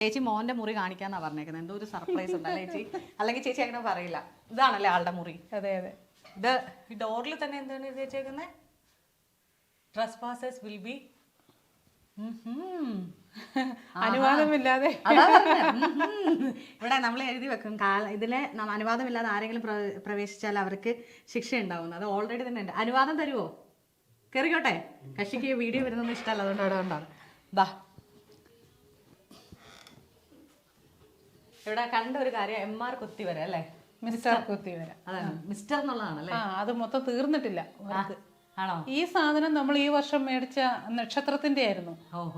ചേച്ചി മോന്റെ മുറി കാണിക്കാന്നാ പറഞ്ഞേക്കുന്നത് എന്തോ ഒരു സർപ്രൈസ് ഉണ്ടല്ലേ ചേച്ചി? അല്ലെങ്കിൽ ചേച്ചി അങ്ങനെ പറയില്ല. ഇതാണല്ലേ ആളുടെ മുറി. അതെ അതെ. ഇത് ഡോറിൽ തന്നെ എന്താണ് ഇത് വെച്ചേക്കുന്നത് ട്രസ് പാസസ് വിൽ ബി അനുവാദമില്ലാതെ. ഇവിടെ നമ്മൾ എഴുതി വെക്കും. ഇതിലെ അനുവാദമില്ലാതെ ആരെങ്കിലും പ്ര- പ്രവേശിച്ചാൽ അവർക്ക് ശിക്ഷ ഉണ്ടാവുന്നു അത് ഓൾറെഡി തന്നെ ഉണ്ട്. അനുവാദം തരുമോ കയറിക്കോട്ടെ കക്ഷിക്ക് വീഡിയോ വരുന്നൊന്നും ഇഷ്ടമല്ല. അതുകൊണ്ട് അവിടെ കൊണ്ടാണ് ബാ ഇവിടെ കണ്ട ഒരു കാര്യം. എം ആർ കുത്തിവര അല്ലേ? മിസ്റ്റർ കുത്തിവര. അതാണ്. മിസ്റ്റർ എന്നുള്ളതാണല്ലേ ആ അത് മൊത്തം തീർന്നിട്ടില്ല. ആണോ? ഈ സാധനം നമ്മൾ ഈ വർഷം മേടിച്ച നക്ഷത്രത്തിന്റെ ആയിരുന്നു.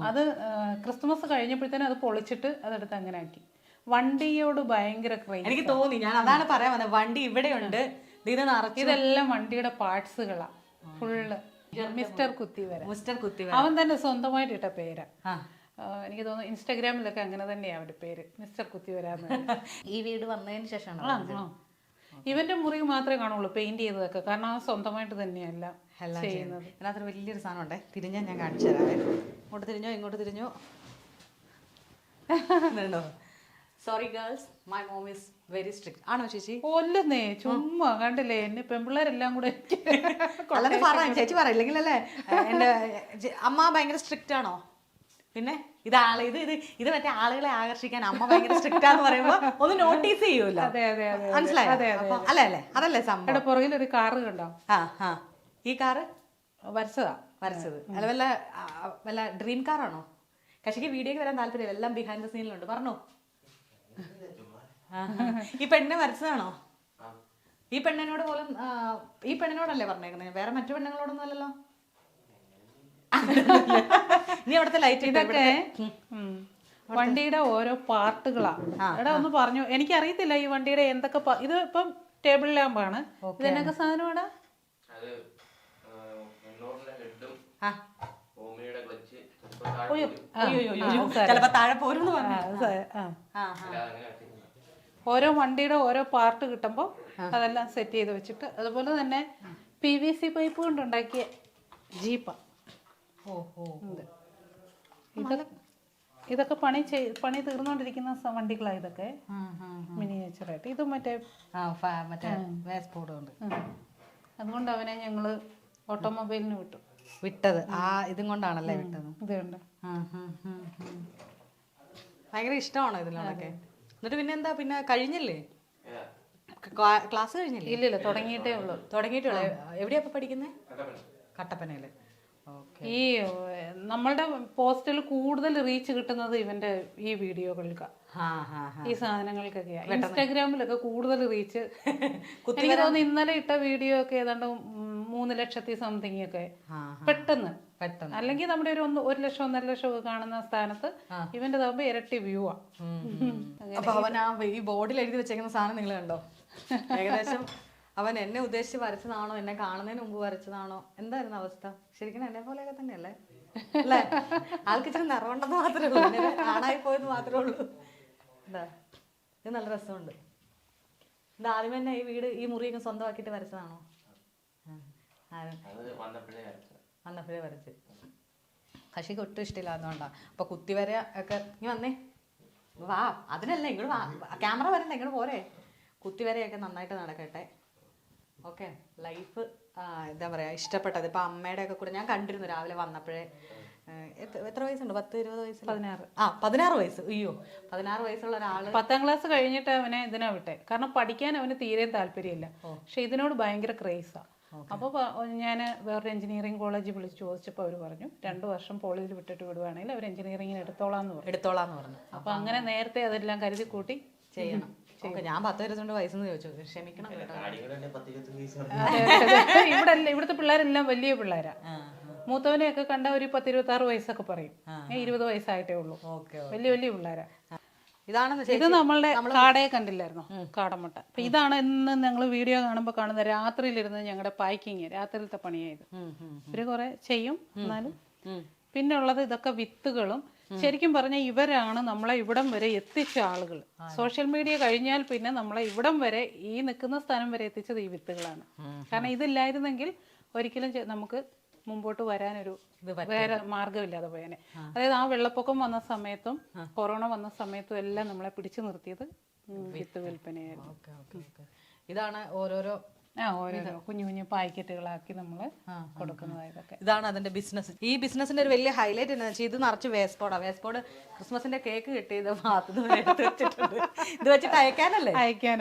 അത് ക്രിസ്മസ് കഴിഞ്ഞപ്പോഴത്തേനും അത് പൊളിച്ചിട്ട് അതെടുത്ത് അങ്ങനെ ആക്കി. വണ്ടിയോട് ഭയങ്കര ക്രൈസ് എനിക്ക് തോന്നി. ഞാൻ അതാണ് പറയാൻ വന്നത് വണ്ടി ഇവിടെയുണ്ട്. ഇത് നിറച്ച്. ഇതെല്ലാം വണ്ടിയുടെ പാർട്സുകളാണ് ഫുള്ള്. മിസ്റ്റർ കുത്തിവര. മിസ്റ്റർ കുത്തിവര. അവൻ തന്നെ സ്വന്തമായിട്ട് ഇട്ട പേരാ എനിക്ക് തോന്നുന്നു ഇൻസ്റ്റാഗ്രാമിലൊക്കെ അങ്ങനെ തന്നെയാണ് അവരുടെ പേര് മിസ്റ്റർ കുത്തി വരാന്ന്. ഈ വീട് വന്നതിന് ശേഷമാണ് ഇവന്റെ മുറി മാത്രമേ കാണുള്ളൂ പെയിന്റ് ചെയ്തതൊക്കെ കാരണം അത് സ്വന്തമായിട്ട് തന്നെയല്ല എല്ലാം ചെയ്യുന്നത്. വലിയൊരു സാധനം ഉണ്ടേ തിരിഞ്ഞാൽ ഞാൻ കാണിച്ചു തരാം. ഇങ്ങോട്ട് തിരിഞ്ഞോ ഇങ്ങോട്ട് തിരിഞ്ഞോ? Sorry girls my mom is very strict ആണോ ചേച്ചി? ഒല്ലേ ചുമ്മാ കണ്ടില്ലേ എന്നെ പെമ്പിള്ളേരെല്ലാം കൂടെ പറയാം ചേച്ചി പറയില്ലെങ്കിലല്ലേ എന്റെ അമ്മ ഭയങ്കര സ്ട്രിക്റ്റ് ആണോ? പിന്നെ ഇത് ആൾ ഇത് ഇത് ഇത് മറ്റേ ആളുകളെ ആകർഷിക്കാൻ അമ്മ ഭയങ്കര സ്ട്രിക്റ്റ് ആന്ന് പറയുമ്പോ ഒന്ന് നോട്ടീസ് ചെയ്യൂല അതെ അതെ അതെ മനസ്സിലായോ? അല്ലേ അല്ലേ? അതല്ലേ സംഭവം? പുറകിൽ ഒരു കാറ് കണ്ടോ? ആ ആ. ഈ കാറ് വരച്ചതാ. വരച്ചത്. അല്ല വല്ല വല്ല ഡ്രീം കാറാണോ കക്ഷിക്ക് വീഡിയോക്ക് വരാൻ താല്പര്യമില്ല. എല്ലാം ബിഹൈൻഡ് ദ സീനിലുണ്ട് പറഞ്ഞോ. ഈ പെണ്ണിനെ വരച്ചതാണോ? ഈ പെണ്ണിനോട് പോലും ഈ പെണ്ണിനോടല്ലേ പറഞ്ഞേക്കുന്നത് വേറെ മറ്റു പെണ്ണുങ്ങളോടൊന്നും അല്ലല്ലോ? നീ അവിടുത്തെ ലൈറ്റ് ഇതൊക്കെ വണ്ടിയുടെ ഓരോ പാർട്ടുകളാ. എടാ ഒന്ന് പറഞ്ഞു. എനിക്കറിയത്തില്ല ഈ വണ്ടിയുടെ എന്തൊക്കെ ഇത് ഇപ്പം ടേബിൾ ലാമ്പാണ് ഇതെന്നൊക്കെ കത്തിക്കുന്നു. ഓരോ വണ്ടിയുടെ ഓരോ പാർട്ട് കിട്ടുമ്പോൾ അതെല്ലാം സെറ്റ് ചെയ്ത് വെച്ചിട്ട് അതുപോലെ തന്നെ പി വി സി പൈപ്പ് കൊണ്ടുണ്ടാക്കിയ ജീപ്പാ. ഓ ഓ ഇതൊക്കെ ഇതൊക്കെ പണി ചെയ് പണി തീർന്നുകൊണ്ടിരിക്കുന്ന വണ്ടികളാ വണ്ടികളാണ് ഇതൊക്കെ മിനിയേച്ചർ ആയിട്ട് മിനിയേച്ചറായിട്ട്. ഇത് മറ്റേ മറ്റേ ഉണ്ട്. അതുകൊണ്ട് അവനെ ഞങ്ങൾ ഓട്ടോമൊബൈലിന് വിട്ടു. വിട്ടത്. ആ ഇതും കൊണ്ടാണല്ലേ വിട്ടത്? ഇതുണ്ട് ആ. ഭയങ്കര ഇഷ്ടമാണോ ഇതിനോടൊക്കെ? എന്നിട്ട് പിന്നെ എന്താ പിന്നെ കഴിഞ്ഞില്ലേ? ക്ലാസ് കഴിഞ്ഞില്ലേ? ഇല്ലല്ലോ തുടങ്ങിയിട്ടേ ഉള്ളൂ. തുടങ്ങിയിട്ടുള്ളൂ. എവിടെയാ ഇപ്പൊ പഠിക്കുന്നത് കട്ടപ്പന. ഈ നമ്മളുടെ പോസ്റ്റിൽ കൂടുതൽ റീച്ച് കിട്ടുന്നത് ഇവന്റെ ഈ വീഡിയോകൾക്ക്. ഈ സാധനങ്ങൾക്കൊക്കെയാ. ഇൻസ്റ്റാഗ്രാമിലൊക്കെ കൂടുതൽ റീച്ച്. എനിക്ക് തോന്നുന്നു ഇന്നലെ ഇട്ട വീഡിയോ ഒക്കെ ഏതാണ്ട് മൂന്ന് ലക്ഷത്തി സംതിങ് ഒക്കെ പെട്ടെന്ന്. പെട്ടെന്ന്. അല്ലെങ്കിൽ നമ്മുടെ ഒരു ഒന്ന് ഒരു ലക്ഷം ഒന്നര ലക്ഷം ഒക്കെ കാണുന്ന സ്ഥാനത്ത് ഇവന്റെ താകുമ്പോ ഇരട്ടി വ്യൂ ആ. അപ്പൊ അവൻ ആ ഈ ബോർഡിൽ എഴുതി വെച്ചേക്കുന്ന സാധനം നിങ്ങൾ കണ്ടോ? ഏകദേശം അവൻ എന്നെ ഉദ്ദേശിച്ച് വരച്ചതാണോ? എന്നെ കാണുന്നതിന് മുമ്പ് വരച്ചതാണോ? എന്തായിരുന്നു അവസ്ഥ? ശരിക്കും എന്നെ പോലെയൊക്കെ തന്നെയല്ലേ? അല്ലേ? ആൾക്ക് ഇച്ചിരി നിറവുണ്ടെന്ന് മാത്രമേ ഉള്ളൂ. കാണായി പോയെന്ന് മാത്രമേ ഉള്ളൂ. എന്താ ഇത് നല്ല രസമുണ്ട്. ഇത് ആദ്യം തന്നെ ഈ വീട് ഈ മുറിയൊക്കെ സ്വന്തമാക്കിയിട്ട് വരച്ചതാണോ? വന്നപ്പോഴേ വരച്ച്. പക്ഷേ ഒട്ടും ഇഷ്ടമില്ല അതുകൊണ്ടാ അപ്പൊ കുത്തിവര ഒക്കെ നീ വന്നേ. വാ അതിനല്ല ഇങ്ങോട്ട് വാ. ക്യാമറ വരണ്ട ഇങ്ങോട്ട് പോരെ. കുത്തിവരയൊക്കെ നന്നായിട്ട് നടക്കട്ടെ. ഓക്കെ. ലൈഫ് എന്താ പറയാ ഇഷ്ടപ്പെട്ടത്. ഇപ്പൊ അമ്മയുടെ ഒക്കെ കൂടെ ഞാൻ കണ്ടിരുന്നു രാവിലെ വന്നപ്പോഴേ. എത്ര- വയസ്സുണ്ട്? പത്ത് ഇരുപത് വയസ്സ്? പതിനാറ്. ആ പതിനാറ് വയസ്സ്. അയ്യോ പതിനാറ് വയസ്സുള്ള ഒരാൾ. പത്താം ക്ലാസ് കഴിഞ്ഞിട്ട് അവനെ ഇതിനാ വിട്ടെ. കാരണം പഠിക്കാൻ അവന് തീരെ താല്പര്യമില്ല. പക്ഷെ ഇതിനോട് ഭയങ്കര ക്രേസാ. അപ്പോൾ ഞാൻ വേറൊരു എഞ്ചിനീയറിംഗ് കോളേജ് വിളിച്ച് ചോദിച്ചപ്പോൾ അവർ പറഞ്ഞു രണ്ട് വർഷം പോളിയിൽ വിട്ടിട്ട് വിടുവാണെങ്കിൽ അവർ എഞ്ചിനീയറിംഗിന് എടുത്തോളാം എന്ന് പറഞ്ഞു. എടുത്തോളാന്ന് പറഞ്ഞു. അപ്പോൾ അങ്ങനെ നേരത്തെ അതെല്ലാം കരുതി കൂട്ടി ചെയ്യണം. ഞാൻ പത്ത് ഇരുപത്തിരണ്ട് വയസ്സെന്ന് ചോദിച്ചു. ക്ഷമിക്കണം ഇവിടെ ഇവിടുത്തെ പിള്ളേരെല്ലാം വലിയ പിള്ളേരാ. മൂത്തവനെ മൂത്തവനെയൊക്കെ കണ്ട ഒരു പത്ത് ഇരുപത്തി ആറ് വയസ്സൊക്കെ പറയും ഇരുപത് വയസ്സായിട്ടേ ഉള്ളൂ. ഓക്കെ വലിയ വലിയ പിള്ളേരാ. ഇതാണ് ഇത് നമ്മളുടെ കാടയെ കണ്ടില്ലായിരുന്നോ? കാടമുട്ട. അപ്പൊ ഇതാണ് ഇന്ന് ഞങ്ങൾ വീഡിയോ കാണുമ്പോൾ കാണുന്ന രാത്രിയിലിരുന്ന് ഞങ്ങളുടെ പാക്കിങ് രാത്രിയിലത്തെ പണിയായത് ഇവർ കുറെ ചെയ്യും എന്നാലും പിന്നെ ഉള്ളത് ഇതൊക്കെ വിത്തുകളും. ശരിക്കും പറഞ്ഞാൽ ഇവരാണ് നമ്മളെ ഇവിടം വരെ എത്തിച്ച ആളുകൾ. സോഷ്യൽ മീഡിയ കഴിഞ്ഞാൽ പിന്നെ നമ്മളെ ഇവിടം വരെ ഈ നിൽക്കുന്ന സ്ഥാനം വരെ എത്തിച്ചത് ഈ വിത്തുകളാണ്. കാരണം ഇതില്ലായിരുന്നെങ്കിൽ ഒരിക്കലും നമുക്ക് മുമ്പോട്ട് വരാനൊരു വേറെ മാർഗമില്ലാതെ പോയനെ. അതായത് ആ വെള്ളപ്പൊക്കം വന്ന സമയത്തും കൊറോണ വന്ന സമയത്തും എല്ലാം നമ്മളെ പിടിച്ചു നിർത്തിയത് വിത്ത്. വിൽപ്പനയായിരുന്നു. ഇതാണ് ഓരോരോ ആ ഓരോ കുഞ്ഞു കുഞ്ഞു പാക്കറ്റുകളാക്കി നമ്മൾ കൊടുക്കുന്നതാ ഇതൊക്കെ. ഇതാണ് അതിന്റെ ബിസിനസ്. ഈ ബിസിനസിന്റെ ഒരു വലിയ ഹൈലൈറ്റ് എന്താ വെച്ചാൽ ഇത് നിറച്ച് വേസ്പോർഡാ വേസ്പോർഡ് ക്രിസ്മസിന്റെ കേക്ക് കിട്ടിയത് ഇത് എടുത്ത് വെച്ചിട്ടുണ്ട്. ഇത് വെച്ചിട്ട് അയക്കാനല്ലേ? അയക്കാൻ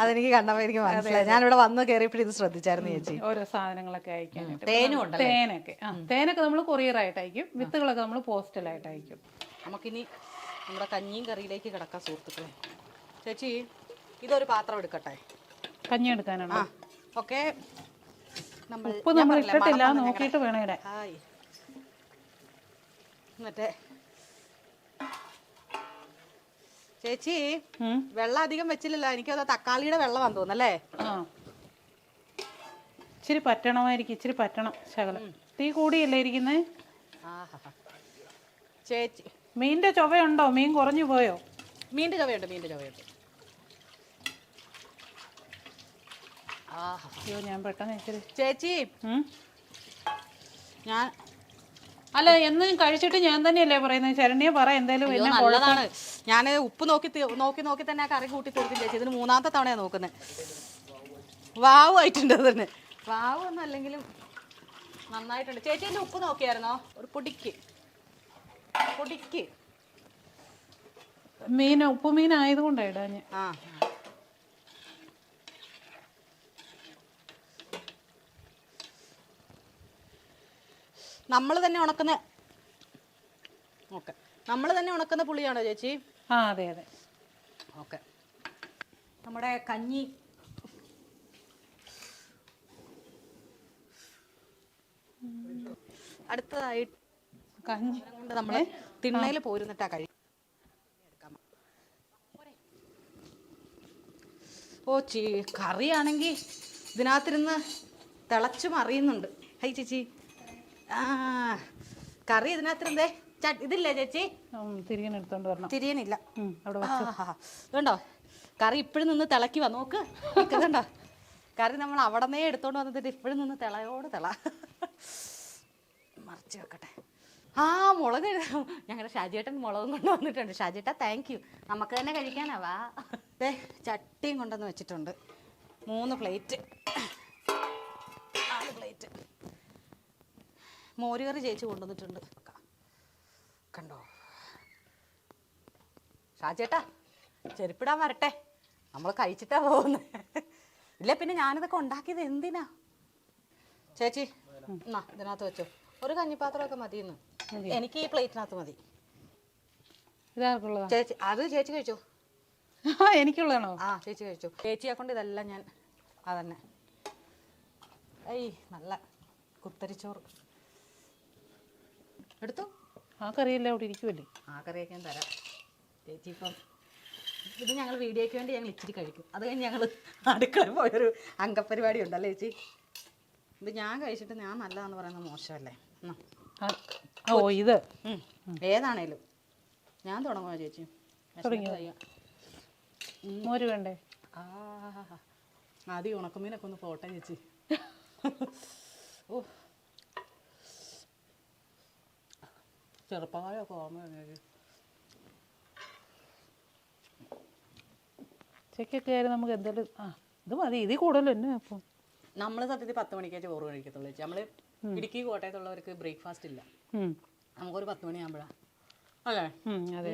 അതെനിക്ക് കണ്ടപ്പോൾ എനിക്ക് മനസ്സിലായി. ഞാനിവിടെ വന്ന് കയറിയപ്പോൾ ഇത് ശ്രദ്ധിച്ചായിരുന്നു ചേച്ചി. ഓരോ സാധനങ്ങളൊക്കെ അയക്കാനായിട്ട്. തേനും തേനൊക്കെ. തേനൊക്കെ നമ്മൾ കൊറിയറായിട്ട് അയക്കും വിത്തുകളൊക്കെ നമ്മൾ പോസ്റ്റലായിട്ട് അയക്കും നമുക്കിനി നമ്മുടെ കഞ്ഞിയും കറിയിലേക്ക് കിടക്കാം സുഹൃത്തുക്കളെ. ചേച്ചി ഇതൊരു പാത്രം എടുക്കട്ടെ? കഞ്ഞി എടുക്കാനാണ് ആ ഓക്കെ. നമ്മൾ ഉപ്പ് നമ്മൾ ഇട്ടിട്ടില്ല നോക്കിയിട്ട് വേണം ഇടാൻ ഹായ്. ചേച്ചി ഉം. വെള്ളം അധികം വെച്ചില്ലല്ലോ. എനിക്കത് തക്കാളിയുടെ വെള്ളമാന്ന് തോന്നല്ലേ ആ. ഇച്ചിരി പറ്റണമായിരിക്കും ഇച്ചിരി പറ്റണം ശകലം. തീ കൂടിയല്ലേ ഇരിക്കുന്നേ? ആഹാ ചേച്ചി. മീനിന്റെ ചൊവയുണ്ടോ? മീൻ കുറഞ്ഞു പോയോ? മീന്റെ ചവയുണ്ട് മീന്റെ ചവയുണ്ട്. അയ്യോ ഞാൻ പെട്ടെന്ന് ഇച്ചിരി ചേച്ചി. ഞാൻ അല്ല എന്നും കഴിച്ചിട്ട് ഞാൻ തന്നെയല്ലേ പറയുന്നത്? ശരണ്യ പറ എന്തായാലും എന്നെ ഞാൻ ഉപ്പ് നോക്കി നോക്കി നോക്കി തന്നെ ആ കറി കൂട്ടി തീർക്കും ചേച്ചി. ഇതിന് മൂന്നാമത്തെ തവണയാണ് നോക്കുന്നത്. വാവ് ആയിട്ടുണ്ട് അതിന്. വാവ് ഒന്നും അല്ലെങ്കിലും നന്നായിട്ടുണ്ട്. ചേച്ചി എന്റെ ഉപ്പ് നോക്കിയായിരുന്നോ? ഒരു പൊടിക്ക്. പൊടിക്ക്. മീൻ ഉപ്പുമീൻ ആയതുകൊണ്ടാണ് ഇടാഞ്ഞ്. ആ. നമ്മൾ തന്നെ ഉണക്കുന്ന ഓക്കെ. നമ്മൾ തന്നെ ഉണക്കുന്ന പുളിയാണോ ചേച്ചി? ആ അതെ അതെ. ഓക്കെ. നമ്മുടെ കഞ്ഞി. അടുത്തതായിട്ട് കഞ്ഞി. കൊണ്ട് നമ്മൾ തിണ്ണയിൽ പോരുന്നിട്ടാ കഴി ഓ ചീ കറിയാണെങ്കിൽ ഇതിനകത്തിരുന്ന് തിളച്ചു അറിയുന്നുണ്ട്. ഹൈ ചേച്ചി. ആ കറി ഇതിനകത്തിരുന്നേ എന്തേ? ഇതില്ലേ ചേച്ചി? തിരികെ എടുത്തോണ്ട് വരണം. തിരിയനില്ല. ഇതുണ്ടോ? കറി ഇപ്പോഴും നിന്ന് തിളക്കി വന്നു? നോക്ക്. ഇതുണ്ടോ? കറി നമ്മൾ അവിടന്നേ എടുത്തോണ്ട് വന്നിട്ട് ഇപ്പോഴും നിന്ന് തിളയോട് തിള. മറിച്ച് വെക്കട്ടെ. ആ മുളക് ഞങ്ങളുടെ ഷാജിയേട്ടൻ മുളകും കൊണ്ട് വന്നിട്ടുണ്ട്. ഷാജിയേട്ടാ താങ്ക് യു നമുക്ക് തന്നെ കഴിക്കാനാവാ ദേ ചട്ടിയും കൊണ്ടുവന്ന് വെച്ചിട്ടുണ്ട്. മൂന്ന് പ്ലേറ്റ് നാല് പ്ലേറ്റ് മോരുകറി ചേച്ചി കൊണ്ടുവന്നിട്ടുണ്ട്. കണ്ടോ? ഷാജേട്ടാ ചെരുപ്പിടാൻ വരട്ടെ. നമ്മൾ കഴിച്ചിട്ടാ പോകുന്നത് ഇല്ല പിന്നെ ഞാനിതൊക്കെ ഉണ്ടാക്കിയത് എന്തിനാ? ചേച്ചി എന്നാ ഇതിനകത്ത് വെച്ചോ. ഒരു കഞ്ഞിപ്പാത്രമൊക്കെ മതി ഇന്ന് എനിക്ക് ഈ പ്ലേറ്റിനകത്ത് മതി. ചേച്ചി അത് ചേച്ചി കഴിച്ചോ? എനിക്കുള്ളതാണോ? ആ ചേച്ചി കഴിച്ചു. ചേച്ചിയെ കൊണ്ട് ഇതെല്ലാം ഞാൻ അതന്നെ. ഐ നല്ല കുത്തരിച്ചോറ്. എടുത്തു? ആ കറിയെല്ലാം അവിടെ ഇരിക്കുമല്ലേ ആ കറിയൊക്കെ ഞാൻ തരാം. ചേച്ചി ഇപ്പം ഇത് ഞങ്ങൾ വീഡിയോയ്ക്ക് വേണ്ടി ഞങ്ങൾ ഇച്ചിരി കഴിക്കും. അത് കഴിഞ്ഞ് ഞങ്ങൾ അടുക്കള പോയൊരു അംഗപരിപാടി ഉണ്ടല്ലേ ചേച്ചി? ഇത് ഞാൻ കഴിച്ചിട്ട് ഞാൻ നല്ലതാന്ന് പറയുന്നത് മോശമല്ലേ. ഓ ഇത്. ഏതാണേലും. ഞാൻ തുടങ്ങുമോ ചേച്ചി. മോര് വേണ്ടേ? ആ. ആദ്യം ഉണക്കമീനൊക്കെ ഒന്ന് പോട്ടെ ചേച്ചി. ഓ. ചെറുപ്പകാലമൊക്കെ ഓർമ്മ വന്നു ചേച്ചി ഉച്ചയ്ക്കൊക്കെ ആയാലും നമുക്ക് എന്തായാലും ആ ഇത് മതി ഇതിൽ കൂടുതൽ തന്നെ അപ്പം. നമ്മൾ സത്യത്തിൽ പത്ത് മണിക്കേ ചോറ് കഴിക്കത്തുള്ളൂ ചേച്ചി. നമ്മൾ ഇടുക്കി കോട്ടയത്തുള്ളവർക്ക് ബ്രേക്ക്ഫാസ്റ്റ് ഇല്ല. നമുക്കൊരു പത്ത് മണിയാകുമ്പോഴാണ് അല്ലേ? അതെ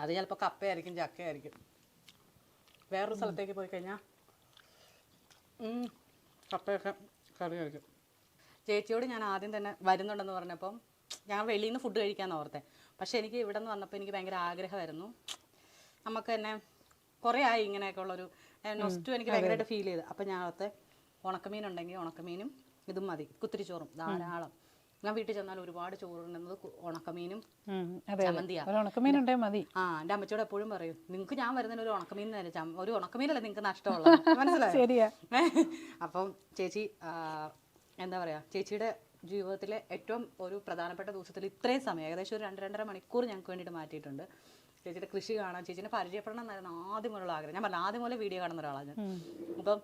അത്. ചിലപ്പോൾ കപ്പയായിരിക്കും ചക്കയായിരിക്കും. വേറൊരു സ്ഥലത്തേക്ക് പോയി കഴിഞ്ഞാൽ കപ്പയൊക്കെ കറി കഴിക്കും. ചേച്ചിയോട് ഞാൻ ആദ്യം തന്നെ വരുന്നുണ്ടെന്ന് പറഞ്ഞപ്പം ഞാൻ വെളിയിൽ നിന്ന് ഫുഡ് കഴിക്കാമെന്ന് ഓർത്തെ. പക്ഷേ എനിക്ക് ഇവിടെ നിന്ന് വന്നപ്പോൾ എനിക്ക് ഭയങ്കര ആഗ്രഹമായിരുന്നു. നമുക്ക് തന്നെ കുറേ ആയി ഇങ്ങനെയൊക്കെ ഉള്ളൊരു നൊസ്റ്റു എനിക്ക് ഭയങ്കരമായിട്ട് ഫീൽ ചെയ്ത്. അപ്പം ഞാൻ ഓർത്തെ ഉണക്കമീൻ ഉണ്ടെങ്കിൽ ഉണക്കമീനും ഇതും മതി. കുത്തിരിച്ചോറും ധാരാളം. ഞാൻ വീട്ടിൽ ചെന്നാൽ ഒരുപാട് ചോറുണ്ടെന്നത് ഉണക്കമീനും ഉണ്ടേ മതി. ആ എന്റെ അമ്മച്ചോട് എപ്പോഴും പറയും നിങ്ങൾക്ക് ഞാൻ വരുന്നതിന് ഒരു ഉണക്കമീൻ ഒരു ഉണക്കമീനല്ലേ നിങ്ങൾക്ക് നഷ്ടമുള്ളത്? മനസ്സിലായി? അപ്പം ചേച്ചി എന്താ പറയാ ചേച്ചിയുടെ ജീവിതത്തിലെ ഏറ്റവും ഒരു പ്രധാനപ്പെട്ട ദിവസത്തിൽ ഇത്രയും സമയം ഏകദേശം ഒരു രണ്ട് രണ്ടര മണിക്കൂർ ഞങ്ങൾക്ക് വേണ്ടിയിട്ട് മാറ്റിയിട്ടുണ്ട്. ചേച്ചിയുടെ കൃഷി കാണാൻ ചേച്ചിനെ പരിചയപ്പെടണം എന്നായിരുന്നു ആദ്യം മുതലുള്ള ആഗ്രഹം. ഞാൻ പറഞ്ഞു ആദ്യം മുതലേ വീഡിയോ കാണുന്ന ഒരാളാണ് അപ്പം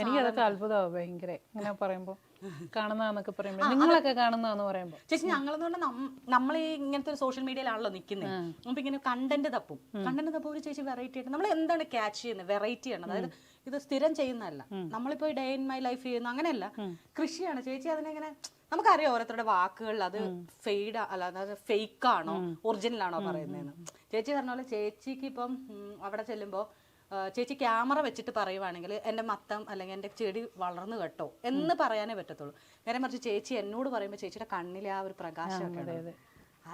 എനിക്കതൊക്കെ അത്ഭുതമാണ് ഭയങ്കര. ഇങ്ങനെ പറയുമ്പോൾ കാണുന്നതെന്നൊക്കെ പറയുമ്പോൾ നിങ്ങളൊക്കെ കാണുന്നതെന്ന് പറയുമ്പോൾ ചേച്ചി ഞങ്ങളെന്ന് പറഞ്ഞാൽ നമ്മൾ ഈ ഇങ്ങനത്തെ ഒരു സോഷ്യൽ മീഡിയയിലാണല്ലോ നിൽക്കുന്നത് നമുക്ക് ഇങ്ങനെ കണ്ടന്റ് തപ്പും. കണ്ടന്റ് തപ്പും ഒരു ചേച്ചി വെറൈറ്റി ആയിട്ട് നമ്മൾ എന്താണ് ക്യാച്ച് ചെയ്യുന്നത് വെറൈറ്റി ആണ്. അതായത് ഇത് സ്ഥിരം ചെയ്യുന്നതല്ല. നമ്മളിപ്പോ ഡേ ഇൻ മൈ ലൈഫ് ചെയ്യുന്ന അങ്ങനെയല്ല. കൃഷിയാണ്. ചേച്ചി അതിനെങ്ങനെ നമുക്കറിയാം ഓരോരുത്തരുടെ വാക്കുകളിൽ അത് ഫെയ്ഡ് അല്ല അതായത് ഫേക്ക് ആണോ ഒറിജിനൽ ആണോ പറയുന്നതെന്ന്. ചേച്ചി പറഞ്ഞ പോലെ ചേച്ചിക്ക് ഇപ്പം അവിടെ ചെല്ലുമ്പോൾ ചേച്ചി ക്യാമറ വെച്ചിട്ട് പറയുവാണെങ്കിൽ എന്റെ മത്തം അല്ലെങ്കിൽ എന്റെ ചെടി വളർന്നു കേട്ടോ എന്ന് പറയാനേ പറ്റത്തുള്ളൂ. നേരെ മറിച്ച് ചേച്ചി എന്നോട് പറയുമ്പോൾ ചേച്ചിയുടെ കണ്ണിലെ ആ ഒരു പ്രകാശമൊക്കെ ഉണ്ടല്ലോ.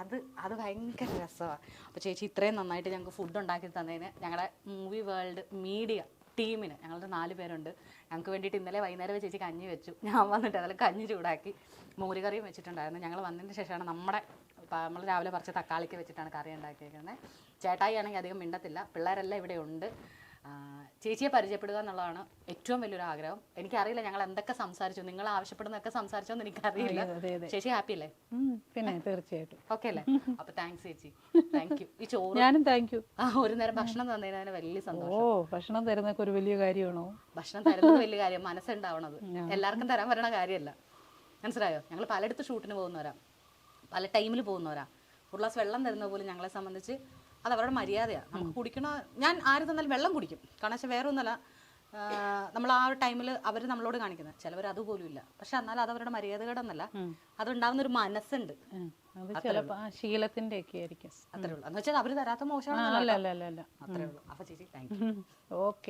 അത്. അത് ഭയങ്കര രസമാണ് അപ്പോൾ ചേച്ചി ഇത്രയും നന്നായിട്ട് ഞങ്ങൾക്ക് ഫുഡ് ഉണ്ടാക്കി തന്നതിന് ഞങ്ങളുടെ മൂവി വേൾഡ് മീഡിയ ടീമിന് ഞങ്ങളുടെ നാല് പേരുണ്ട്. ഞങ്ങൾക്ക് വേണ്ടിയിട്ട് ഇന്നലെ വൈകുന്നേരം ചേച്ചി കഞ്ഞി വെച്ചു. ഞാൻ വന്നിട്ട് അതിൽ കഞ്ഞി ചൂടാക്കി മോരുകറിയും വെച്ചിട്ടുണ്ടായിരുന്നു. ഞങ്ങൾ വന്നതിന് ശേഷമാണ് നമ്മുടെ നമ്മൾ രാവിലെ പറിച്ച തക്കാളിക്ക് വെച്ചിട്ടാണ് കറി ഉണ്ടാക്കിയിരിക്കുന്നത് ചേട്ടായി ആണെങ്കിൽ അധികം മിണ്ടത്തില്ല. പിള്ളേരെല്ലാം ഇവിടെ ഉണ്ട്. ചേച്ചിയെ പരിചയപ്പെടുക എന്നുള്ളതാണ് ഏറ്റവും വലിയൊരു ആഗ്രഹം. എനിക്കറിയില്ല ഞങ്ങൾ എന്തൊക്കെ സംസാരിച്ചു നിങ്ങൾ ആവശ്യപ്പെടുന്നൊക്കെ സംസാരിച്ചോ എന്ന് എനിക്കറിയില്ല. ചേച്ചി ഹാപ്പി അല്ലേ? പിന്നെ തീർച്ചയായിട്ടും. ഓക്കെ അല്ലേ? അപ്പൊ താങ്ക്സ് ചേച്ചി. താങ്ക് യു ഈ ചോറ് ഞാനും താങ്ക് യു ആ ഒരു നേരം ഭക്ഷണം തന്നതിന് വലിയ സന്തോഷം. ഓ ഭക്ഷണം തരുന്നൊക്കെ ഒരു വലിയ കാര്യമാണോ? ഭക്ഷണം തരുന്നത് വലിയ കാര്യം മനസ്സുണ്ടാവണത്. എല്ലാവർക്കും തരാൻ വരണ കാര്യമല്ല. മനസ്സിലായോ? ഞങ്ങൾ പലയിടത്ത് ഷൂട്ടിന് പോകുന്നവരാ. പല ടൈമിൽ പോകുന്നവരാ. ഒരു ഗ്ലാസ് വെള്ളം തരുന്ന പോലും ഞങ്ങളെ സംബന്ധിച്ച് അത് അവരുടെ മര്യാദയാണ് നമുക്ക് കുടിക്കണ ഞാൻ ആര് തന്നാലും വെള്ളം കുടിക്കും. കാരണം വെച്ചാൽ വേറെ ഒന്നല്ല നമ്മൾ ആ ഒരു ടൈമിൽ അവർ നമ്മളോട് കാണിക്കുന്നത് ചിലവർ അതുപോലും ഇല്ല. പക്ഷെ എന്നാൽ അത് അവരുടെ മര്യാദകേടെന്നല്ല. അതുണ്ടാവുന്ന ഒരു മനസ്സുണ്ട്. ശീലത്തിന്റെ ഒക്കെ ആയിരിക്കും. അത്രേ ഉള്ളൂ എന്ന് വെച്ചാൽ അവർ തരാത്ത മോശമാണ് അത്രേ ഉള്ളൂ അപ്പൊ ചേച്ചി താങ്ക് യു ഓക്കെ.